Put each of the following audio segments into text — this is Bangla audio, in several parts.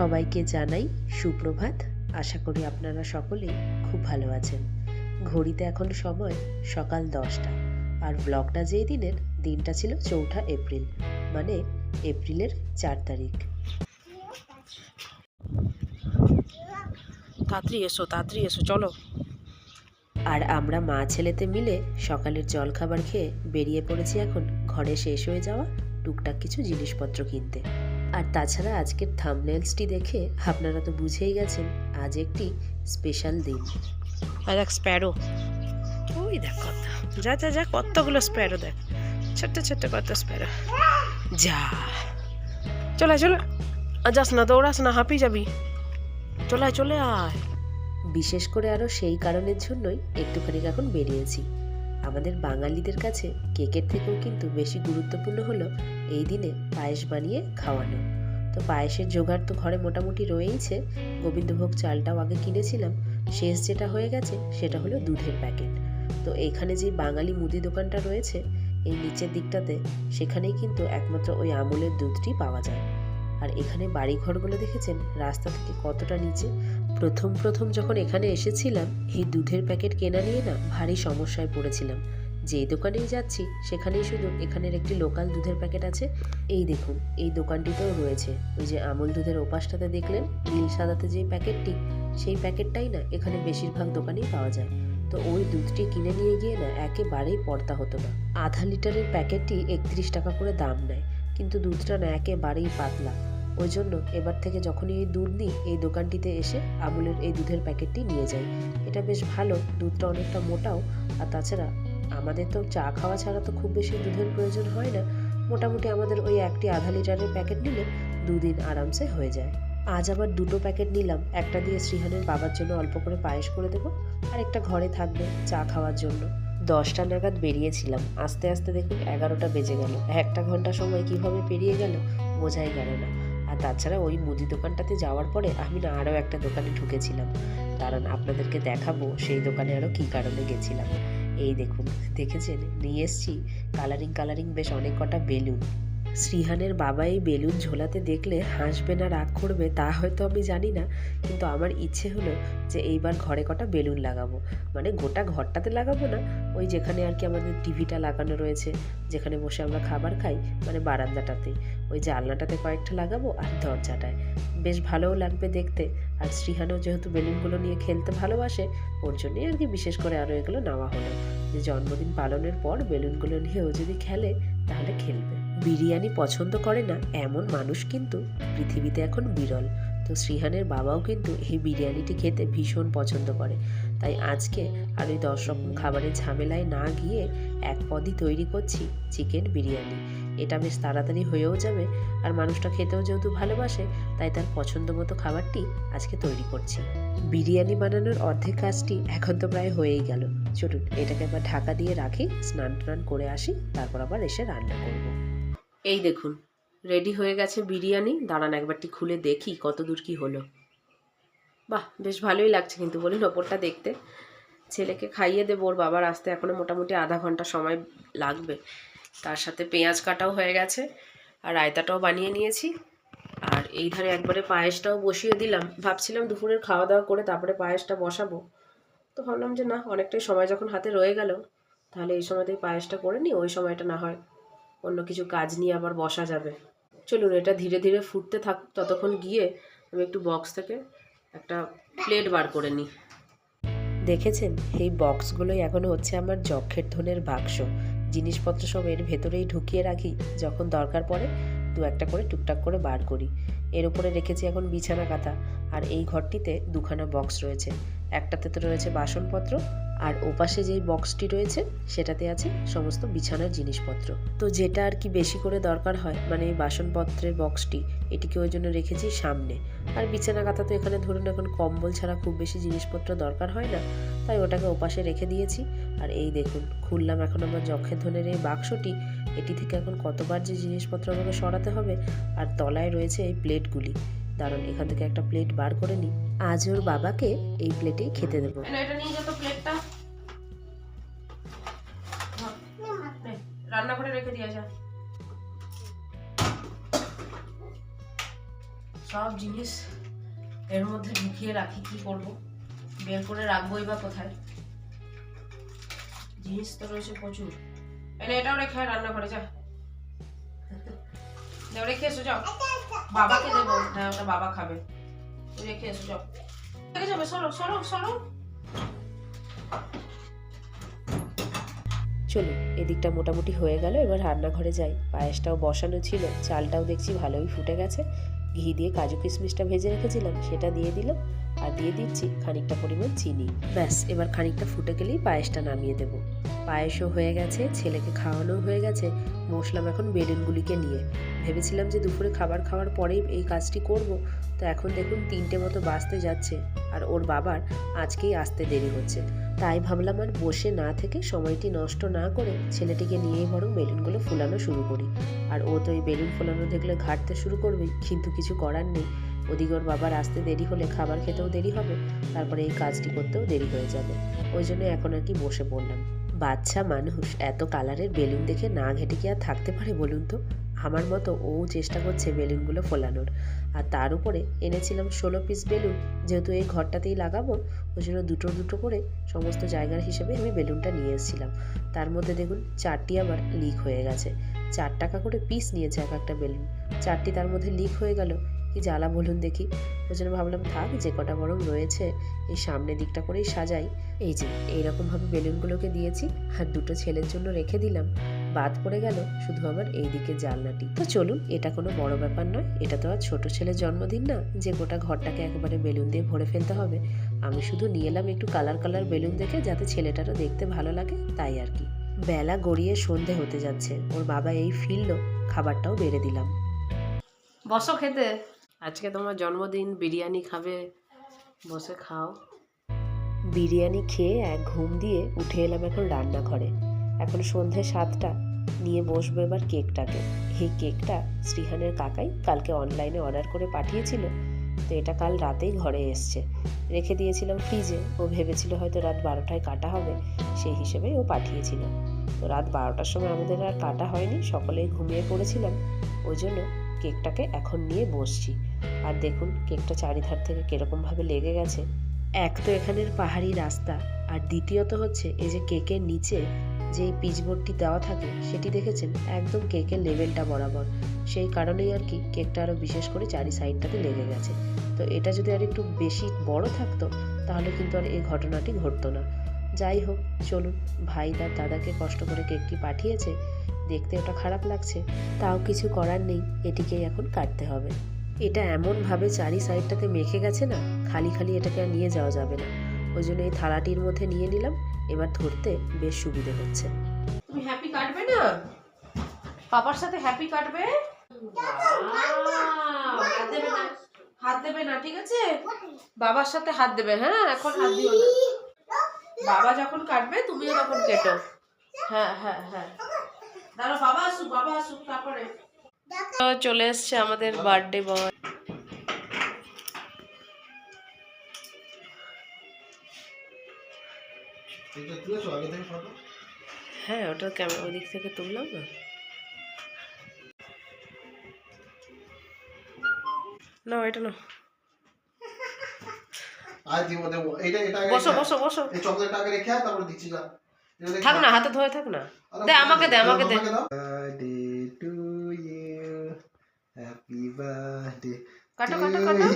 সবাইকে জানাই সুপ্রভাত। আশা করি আপনারা সকলেই খুব ভালো আছেন। ঘড়িতে এখন সময় সকাল দশটা। আর ব্লগটা যেই দিনের দিনটা ছিল চৌঠা এপ্রিল। মানে এপ্রিলের চার তারিখ। তাড়াতাড়ি এসো তাড়াতাড়ি এসো চলো। আর আমরা মা ছেলেতে মিলে সকালের জলখাবার খেয়ে বেরিয়ে পড়েছি এখন ঘরে শেষ হয়ে যাওয়া টুকটাক কিছু জিনিসপত্র কিনতে। আর তাছাড়া আজকের থামনেলসটি দেখে আপনারা তো বুঝেই গেছেন আজ একটি স্পেশাল দিন। আর এক স্প্যারো ওই দেখ কত যা যা যা কতগুলো স্প্যারো দেখ। ছোট্ট ছোট্ট কত স্প্যারো যা। চলে চলে আর যাস না দৌড়াস না হাঁপিয়ে যাবি। চলে চলে আয়। বিশেষ করে আরও সেই কারণের জন্যই একটুখানি এখন বেরিয়েছি। আমাদের বাঙালিদের কাছে কেকের থেকেও কিন্তু বেশি গুরুত্বপূর্ণ হলো এই দিনে পায়েস বানিয়ে খাওয়ানো। তো পায়েসের জোগাড় তো ঘরে মোটামুটি রয়েইছে। গোবিন্দভোগ চালটাও আগে কিনেছিলাম, শেষ যেটা হয়ে গেছে সেটা হলো দুধের প্যাকেট। তো এখানে যে বাঙালি মুদি দোকানটা রয়েছে, এই নিচের দিকটাতে সেখানেই কিন্তু একমাত্র ওই আমুলের দুধটি পাওয়া যায়। আর এখানে বাড়িঘরগুলো দেখেছেন? রাস্তা থেকে কতটা নিচে প্রথম প্রথম যখন এখানে এসেছিলাম, এই দুধের প্যাকেট কেনা নিয়ে না ভারী সমস্যায় পড়েছিলাম। যেই দোকানেই যাচ্ছি, সেখানেই শুধু এখানের একটি লোকাল দুধের প্যাকেট আছে। এই দেখুন, এই দোকানটিতেও রয়েছে। ওই যে আমুল দুধের ওপাশটাতে দেখলেন, নীল সাদাতে যে প্যাকেটটি, সেই প্যাকেটটাই না এখানে বেশিরভাগ দোকানেই পাওয়া যায়। তো ওই দুধটি কিনে নিয়ে গিয়ে না একেবারেই পড়তা হতো না। আধা লিটারের প্যাকেটটি একত্রিশ টাকা করে দাম নেয়। কিন্তু দুধটা না একেবারেই পাতলা। ওই জন্য এবার থেকে যখনই এই দুধ নিই, এই দোকানটিতে এসে আমুলের এই দুধের প্যাকেটটি নিয়ে যাই। এটা বেশ ভালো, দুধটা অনেকটা মোটাও। আর তাছাড়া আমাদের তো চা খাওয়া ছাড়া তো খুব বেশি দুধের প্রয়োজন হয় না। মোটামুটি আমাদের ওই একটি আধা লিটারের প্যাকেট নিলে দুদিন আরামসে হয়ে যায়। আজ আবার দুটো প্যাকেট নিলাম, একটা দিয়ে শ্রীহানের বাবার জন্য অল্প করে পায়েস করে দেবো, আর একটা ঘরে থাকবে চা খাওয়ার জন্য। দশটা নাগাদ বেরিয়েছিলাম। আস্তে আস্তে দেখুন এগারোটা বেজে গেল। একটা ঘণ্টা সময় কীভাবে পেরিয়ে গেল বোঝাই গেল না। আর তাছাড়া ওই মুদি দোকানটাতে যাওয়ার পরে আমি না আরও একটা দোকানে ঢুকেছিলাম। কারণ আপনাদেরকে দেখাবো সেই দোকানে আরও কী কারণে গেছিলাম। এই দেখুন, দেখেছেন? নিয়ে এসছি। কালারিং কালারিং বেশ অনেক কটা বেলুন। শ্রীহানের বাবা এই বেলুন ঝোলাতে দেখলে হাসবে না, রাগ করবে, তা হয়তো আমি জানি না। কিন্তু আমার ইচ্ছে হলো যে এইবার ঘরে কটা বেলুন লাগাবো। মানে গোটা ঘরটাতে লাগাবো না, ওই যেখানে আর কি আমাদের টিভিটা লাগানো রয়েছে, যেখানে বসে আমরা খাবার খাই মানে বারান্দাটাতে ওই জানলাটাতে কয়েকটা লাগাবো আর দরজাটায়। বেশ ভালোও লাগবে দেখতে। আর শ্রীহানও যেহেতু বেলুনগুলো নিয়ে খেলতে ভালোবাসে, ওর জন্যই আর কি বিশেষ করে আরও এগুলো নেওয়া হলো। যে জন্মদিন পালনের পর বেলুনগুলো নিয়েও যদি খেলে, তাহলে খেলবে। বিরিয়ানি পছন্দ করে না, এমন মানুষ কিন্তু পৃথিবীতে এখন বিরল। তো শ্রীহানের বাবাও কিন্তু এই বিরিয়ানিটি খেতে ভীষণ পছন্দ করে। তাই আজকে আর ওই দশ রকম খাবারের ঝামেলায় না গিয়ে এক পদই তৈরি করছি চিকেন বিরিয়ানি। এটা বেশ তাড়াতাড়ি হয়েও যাবে আর মানুষটা খেতেও যেহেতু ভালোবাসে, তাই তার পছন্দ মতো খাবারটি আজকে তৈরি করছি। বিরিয়ানি বানানোর অর্ধেক কাজটি এখন তো প্রায় হয়েই গেল। চলুন, এটাকে আবার ঢাকা দিয়ে রাখি স্নান টান করে আসি, তারপর আবার এসে রান্না করব। এই দেখুন রেডি হয়ে গেছে বিরিয়ানি। দাঁড়ান একবারটি খুলে দেখি কত দূর কী হলো। বাহ, বেশ ভালোই লাগছে কিন্তু বলুন ওপরটা দেখতে। ছেলেকে খাইয়ে দেবো, ওর বাবার আসতে এখনও মোটামুটি আধা ঘণ্টা সময় লাগবে। তার সাথে পেঁয়াজ কাটাও হয়ে গেছে, আর রায়তাটাও বানিয়ে নিয়েছি। আর এই ধারে একবারে পায়েসটাও বসিয়ে দিলাম। ভাবছিলাম দুপুরের খাওয়া দাওয়া করে তারপরে পায়েসটা বসাবো। তো ভাবলাম যে না, অনেকটাই সময় যখন হাতে রয়ে গেল, তাহলে এই সময়তেই পায়েসটা করে নিই, ওই সময়টা না হয় অন্য কিছু কাজ নিয়ে আবার বসা যাবে। চলুন, এটা ধীরে ধীরে ফুটতে থাক, ততক্ষণ গিয়ে আমি একটু বক্স থেকে একটা প্লেট বার করে নিই। দেখেছেন? এই বক্সগুলোই এখন হচ্ছে আমার যক্ষের ধনের বাক্স। জিনিসপত্র সব এর ভেতরেই ঢুকিয়ে রাখি, যখন দরকার পড়ে দু একটা করে টুকটাক করে বার করি। এর উপরে রেখেছি এখন বিছানা কাঁথা, আর এই ঘরটিতে দুখানা বক্স রয়েছে। একটাতে তো রয়েছে বাসনপত্র আর ওপাশে যেই বক্সটি রয়েছে, সেটাতে আছে সমস্ত বিছানার জিনিসপত্র। তো যেটা আর কি বেশি করে দরকার হয় মানে এই বাসনপত্রের বক্সটি এটিকে ওই জন্য রেখেছি সামনে। আর বিছানা কাঁথা তো এখানে ধরুন এখন কম্বল ছাড়া খুব বেশি জিনিসপত্র দরকার হয় না। তাই ওটাকে ওপাশে রেখে দিয়েছি। আর এই দেখুন, খুললাম এখন আমার যক্ষের ধনের এই বাক্সটি। এটি থেকে এখন কতবার যে জিনিসপত্র আমাকে সরাতে হবে, আর তলায় রয়েছে এই প্লেটগুলি। দাঁড়ান এখান থেকে একটা প্লেট বার করে নিই। আজ ওর বাবাকে এই প্লেটেই খেতে দেবো। এটা নিয়ে রেখে দিয়ে যা। সব জিনিস এর মধ্যে ঢুকিয়ে রাখি, কি করব? বের করে রাখবোই বা কোথায়? জিনিস তো রয়েছে প্রচুর। এনে এটাও রেখে আয় রান্নাঘরে, যা। যাও রেখে এসো, যাও। বাবাকে দেবো হ্যাঁ ওটা বাবা খাবে। রেখে এসো, যাও। রেখে যাবে সরো সরো সরো। চলুন, এদিকটা মোটামুটি হয়ে গেল, এবার রান্নাঘরে যাই। পায়েসটাও বসানো ছিল, চালটাও দেখছি ভালোই ফুটে গেছে। ঘি দিয়ে কাজু কিশমিশটা ভেজে রেখেছিলাম, সেটা দিয়ে দিলাম। আর দিয়ে দিচ্ছি খানিকটা পরিমাণ চিনি। ব্যাস, এবার খানিকটা ফুটে গেলেই পায়েসটা নামিয়ে দেবো। পায়েসও হয়ে গেছে, ছেলেকে খাওয়ানো হয়ে গেছে। বসলাম এখন বেলুনগুলিকে নিয়ে। ভেবেছিলাম যে দুপুরে খাবার খাওয়ার পরেই এই কাজটি করব, তো এখন দেখুন তিনটে মতো বাঁচতে যাচ্ছে আর ওর বাবার আজকেই আসতে দেরি হচ্ছে। তাই ভাবলাম আর বসে না থেকে সময়টি নষ্ট না করে ছেলেটিকে নিয়েই বরং বেলুনগুলো ফুলানো শুরু করি। আর ও তো এই বেলুন ফোলানো দেখলে ঘাটতে শুরু করবে, কিন্তু কিছু করার নেই। ওদিকে ওর বাবার আসতে দেরি হলে খাবার খেতেও দেরি হবে, তারপরে এই কাজটি করতেও দেরি হয়ে যাবে। ওই জন্য এখন আর কি বসে পড়লাম। বাচ্চা মানুষ, এত কালারের বেলুন দেখে না ঘেটে কি আর থাকতে পারে বলুন তো? আমার মতো ও চেষ্টা করছে বেলুনগুলো ফোলানোর। আর তার উপরে এনেছিলাম ষোলো পিস বেলুন, যেহেতু এই ঘরটাতেই লাগাবো, ওই জন্য দুটো দুটো করে সমস্ত জায়গার হিসেবে আমি বেলুনটা নিয়ে এসেছিলাম। তার মধ্যে দেখুন, চারটি আবার লিক হয়ে গেছে। চার টাকা করে পিস নিয়েছে এক একটা বেলুন। চারটি তার মধ্যে লিক হয়ে গেল। কি জ্বালা বলুন দেখি। ওই জন্য ভাবলাম, থাক, যে কটা বরং রয়েছে, এই সামনের দিকটা করেই সাজাই। এই যে, এইরকমভাবে বেলুনগুলোকে দিয়েছি, আর দুটো ছেলের জন্য রেখে দিলাম। বাদ পড়ে গেল শুধু আমার এই দিকে জানলাটি। তো চলুন, এটা কোনো বড় ব্যাপার নয়। এটা তো আর ছোট ছেলের জন্মদিন না, যে গোটা ঘরটাকে একেবারে বেলুন দিয়ে ভরে ফেলতে হবে। আমি শুধু নিয়ে এলাম একটু কালার কালার বেলুন দেখে, যাতে ছেলেটারও দেখতে ভালো লাগে, তাই আর কি। বেলা গড়িয়ে সন্ধে হতে যাচ্ছে। ওর বাবা এই ফিরলো, খাবারটাও বেড়ে দিলাম। বসো খেতে। আজকে তোমার জন্মদিন, বিরিয়ানি খাবে, বসে খাও। বিরিয়ানি খেয়ে এক ঘুম দিয়ে উঠে এলাম এখন রান্নাঘরে। এখন সন্ধে সাতটা, নিয়ে বসবো এবার কেকটাকে। এই কেকটা শ্রীহানের কাকাই কালকে অনলাইনে অর্ডার করে পাঠিয়েছিল, তো এটা কাল রাতেই ঘরে এসছে। রেখে দিয়েছিলাম ফ্রিজে ও ভেবেছিল হয়তো রাত বারোটায় কাটা হবে, সেই হিসেবেই ও পাঠিয়েছিল। তো রাত বারোটার সময় আমাদের আর কাটা হয়নি, সকলেই ঘুমিয়ে পড়েছিলাম। ওই জন্য কেকটাকে এখন নিয়ে বসছি। আর দেখুন কেকটা চারিধার থেকে কীরকমভাবে লেগে গেছে। এক তো এখানের পাহাড়ি রাস্তা, আর দ্বিতীয়ত হচ্ছে এই যে কেকের নিচে যে পিচবোর্ডটি দেওয়া থাকে, সেটি দেখেছেন? একদম কেকের লেভেলটা বরাবর। সেই কারণেই আর কি কেকটা আরও বিশেষ করে চারি সাইডটাতে লেগে গেছে। তো এটা যদি আর একটু বেশি বড় থাকতো, তাহলে কিন্তু আর এই ঘটনাটি ঘটতো না। যাই হোক, চলুন, ভাই তার দাদাকে কষ্ট করে কেকটি পাঠিয়েছে। দেখতে ওটা খারাপ লাগছে, তাও কিছু করার নেই, এটিকেই এখন কাটতে হবে। এটা এমনভাবে চারি সাইডটাতে মেখে গেছে না, খালি খালি এটাকে আর নিয়ে যাওয়া যাবে না। ওই জন্য এই থালাটির মধ্যে নিয়ে নিলাম, এবার ধরতে বেশ সুবিধে হচ্ছে। তুমি হ্যাপি কাটবে না? পাপার সাথে হ্যাপি কাটবে? হাত দেবে না, হাত দেবে না, ঠিক আছে? বাবার সাথে হাত দেবে হ্যাঁ এখন হাত দিও না। বাবা যখন কাটবে, তুমিও তখন কেটো। হ্যাঁ হ্যাঁ হ্যাঁ। দাঁড়া বাবা আসুক বাবা আসুক, তারপরে। চলে এসছে আমাদের বার্থডে বয় এটা তুলেছো আগে থেকে ফটো হ্যাঁ ওটা ক্যামেরা ওই দিক থেকে তুললাম না? না এটা না আজ দিব দেবো এইটা এটা আগে বসো বসো বসো। এই চকলেটটা আগে রেখে তারপর দিচ্ছি যা। থাক না হাতে ধরে থাক না। দে, আমাকে দে, আমাকে দে। কাটো কাটো কাটো।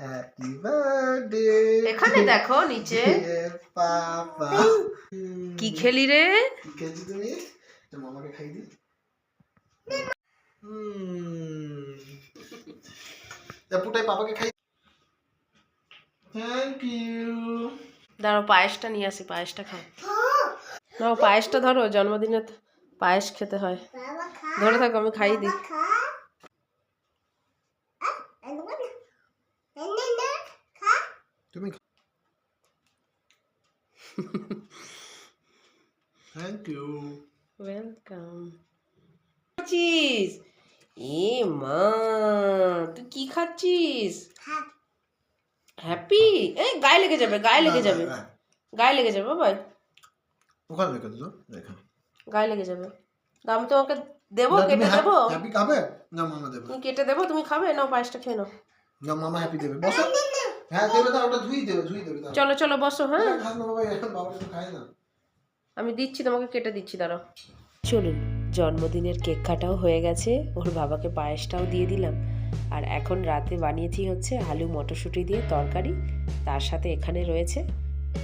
You. Happy birthday এখানে দেখো নিচে। পাপা কি খেলি রে? কি তুমি? এটা মামাকে খাই দি। পুটাই পাপাকে খাই। থ্যাংক ইউ দাঁড়াও পায়েসটা নিয়ে আসি পায়েসটা খাও। না পায়েসটা ধরো জন্মদিনে পায়েস খেতে হয়। ধরে থাকো আমি খাইয়ে দিই তুমি থ্যাংক ইউ ওয়েলকাম খাচ্ছিস এ মা তুই কি খাচ্ছিস? হ্যাপি? এই গায়ে লেগে যাবে গায়ে লেগে যাবে। গায়ে লেগে যাবে বাবা ওখানে রেখে দিল গায়ে লেগে যাবে। তা আমি তোমাকে দেবো কেটে দেবো। হ্যাপি খাবে? না মামা দেবে। কেটে দেবো তুমি খাবে? নাও পায়েসটা খেয়ে নাও। না মামা হ্যাপি দেবে। বসো। হ্যাঁ দেবে না ওটা ধুই দেবে ধুই দেবে চলো চলো বসো হ্যাঁ। না বাবা এখন বাবা খায় না। আমি দিচ্ছি তোমাকে কেটে দিচ্ছি দাঁড়াও। চলুন। জন্মদিনের কেক কাটাও হয়ে গেছে, ওর বাবাকে পায়েসটাও দিয়ে দিলাম। আর এখন রাতে বানিয়েছি হচ্ছে আলু মটরশুঁটি দিয়ে তরকারি, তার সাথে এখানে রয়েছে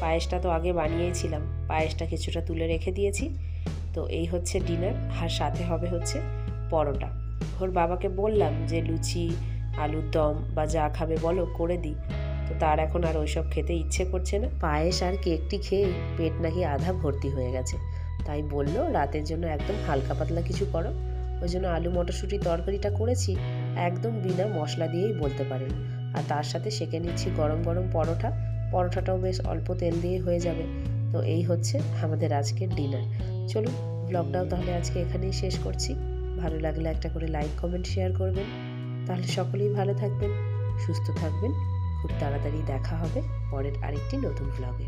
পায়েসটা তো আগে বানিয়েছিলাম, পায়েসটা কিছুটা তুলে রেখে দিয়েছি। তো এই হচ্ছে ডিনার, আর সাথে হবে হচ্ছে পরোটা। ওর বাবাকে বললাম যে, লুচি, আলুর দম বা যা খাবে বলো, করে দিই তো তার এখন আর ওইসব খেতে ইচ্ছে করছে না। পায়েস আর কেকটি খেয়ে পেট নাকি আধা ভর্তি হয়ে গেছে। তাই বলল, রাতের জন্য একদম হালকা পাতলা কিছু করো। ওই জন্য আলু মটরশুঁটি তরকারিটা করেছি, একদম বিনা মশলা দিয়েই বলতে পারেন। আর তার সাথে সেঁকে নিচ্ছি গরম গরম পরোটা, পরোটাটাও বেশ অল্প তেল দিয়ে হয়ে যাবে। তো এই হচ্ছে আমাদের আজকের ডিনার। চলুন ব্লগটাও তাহলে আজকে এখানেই শেষ করছি। ভালো লাগলে একটা করে লাইক, কমেন্ট, শেয়ার করবেন। তাহলে সকলেই ভালো থাকবেন, সুস্থ থাকবেন। খুব তাড়াতাড়ি দেখা হবে পরের আরেকটি নতুন ব্লগে